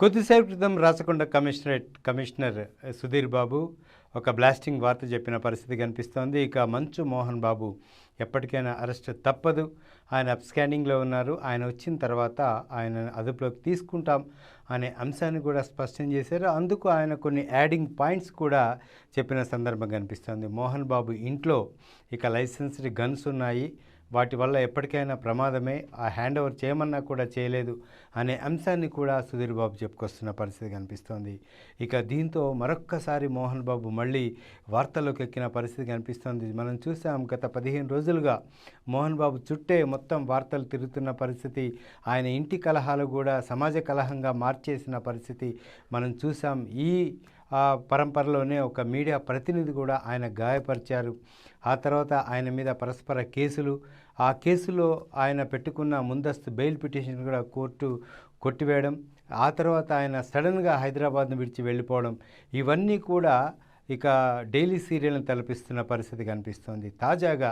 కొద్దిసేపు క్రితం Rachakonda commissionerate commissioner Sudheer Babu ఒక బ్లాస్టింగ్ వార్త చెప్పిన పరిస్థితి కనిపిస్తోంది. ఇక మంచు మోహన్ బాబు ఎప్పటికైనా అరెస్ట్ తప్పదు. ఆయన అప్స్కాండింగ్లో ఉన్నారు. ఆయన వచ్చిన తర్వాత ఆయన అదుపులోకి తీసుకుంటాం అనే అంశాన్ని కూడా స్పష్టం చేశారు. అందుకు ఆయన కొన్ని యాడింగ్ పాయింట్స్ కూడా చెప్పిన సందర్భం కనిపిస్తోంది. మోహన్ బాబు ఇంట్లో ఇక లైసెన్స్డ్ గన్స్ ఉన్నాయి. వాటి వల్ల ఎప్పటికైనా ప్రమాదమే ఆ హ్యాండ్ ఓవర్ చేయమన్నా కూడా చేయలేదు అనే అంశాన్ని కూడా సుధీర్ బాబు చెప్పుకొస్తున్న పరిస్థితి కనిపిస్తోంది. ఇక దీంతో మరొక్కసారి మోహన్ బాబు మళ్ళీ వార్తల్లోకి ఎక్కిన పరిస్థితి కనిపిస్తోంది. మనం చూసాం గత పదిహేను రోజులుగా మోహన్ బాబు చుట్టే మొత్తం వార్తలు తిరుగుతున్న పరిస్థితి ఆయన ఇంటి కలహాలు కూడా సమాజ కలహంగా మార్చేసిన పరిస్థితి మనం చూసాం. ఈ పరంపరలోనే ఒక మీడియా ప్రతినిధి కూడా ఆయన గాయపరిచారు. ఆ తర్వాత ఆయన మీద పరస్పర కేసులు ఆ కేసులో ఆయన పెట్టుకున్న ముందస్తు బెయిల్ పిటిషన్ కూడా కోర్టు కొట్టివేయడం ఆ తర్వాత ఆయన సడన్గా హైదరాబాద్ను విడిచి వెళ్ళిపోవడం ఇవన్నీ కూడా ఇక డైలీ సీరియల్ని తలపిస్తున్న పరిస్థితి కనిపిస్తోంది. తాజాగా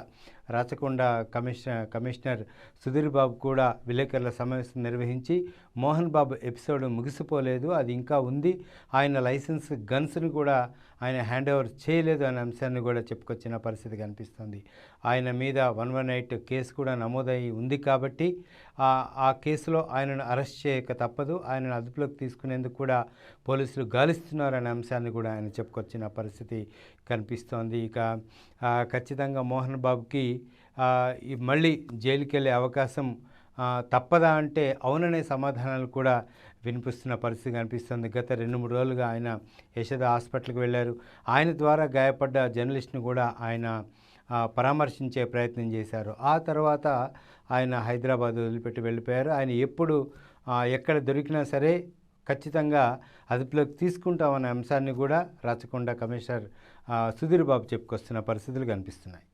రాచకొండ కమిషనర్ కమిషనర్ సుధీర్ బాబు కూడా విలేకరుల సమావేశం నిర్వహించి మోహన్ బాబు ఎపిసోడ్ ముగిసిపోలేదు అది ఇంకా ఉంది. ఆయన లైసెన్స్ గన్స్ని కూడా ఆయన హ్యాండ్ ఓవర్ చేయలేదు అనే అంశాన్ని కూడా చెప్పుకొచ్చిన పరిస్థితి కనిపిస్తుంది. ఆయన మీద వన్ వన్ ఎయిట్ కేసు కూడా నమోదై ఉంది కాబట్టి ఆ కేసులో ఆయనను అరెస్ట్ చేయక తప్పదు. ఆయనను అదుపులోకి తీసుకునేందుకు కూడా పోలీసులు గాలిస్తున్నారనే అంశాన్ని కూడా ఆయన చెప్పుకొచ్చిన పరిస్థితి కనిపిస్తోంది. ఇక ఖచ్చితంగా మోహన్ బాబుకి మళ్ళీ జైలుకి వెళ్ళే అవకాశం తప్పదా అంటే అవుననే సమాధానాలు కూడా వినిపిస్తున్న పరిస్థితి కనిపిస్తుంది. గత రెండు మూడు రోజులుగా ఆయన యశోద హాస్పిటల్కి వెళ్ళారు. ఆయన ద్వారా గాయపడ్డ జర్నలిస్ట్ను కూడా ఆయన పరామర్శించే ప్రయత్నం చేశారు. ఆ తర్వాత ఆయన హైదరాబాద్ వదిలిపెట్టి వెళ్ళిపోయారు. ఆయన ఎప్పుడు ఎక్కడ దొరికినా సరే ఖచ్చితంగా అదుపులోకి తీసుకుంటామనే అంశాన్ని కూడా రాచకొండ కమిషనర్ సుధీర్ బాబు చెప్పుకొస్తున్న పరిస్థితులు కనిపిస్తున్నాయి.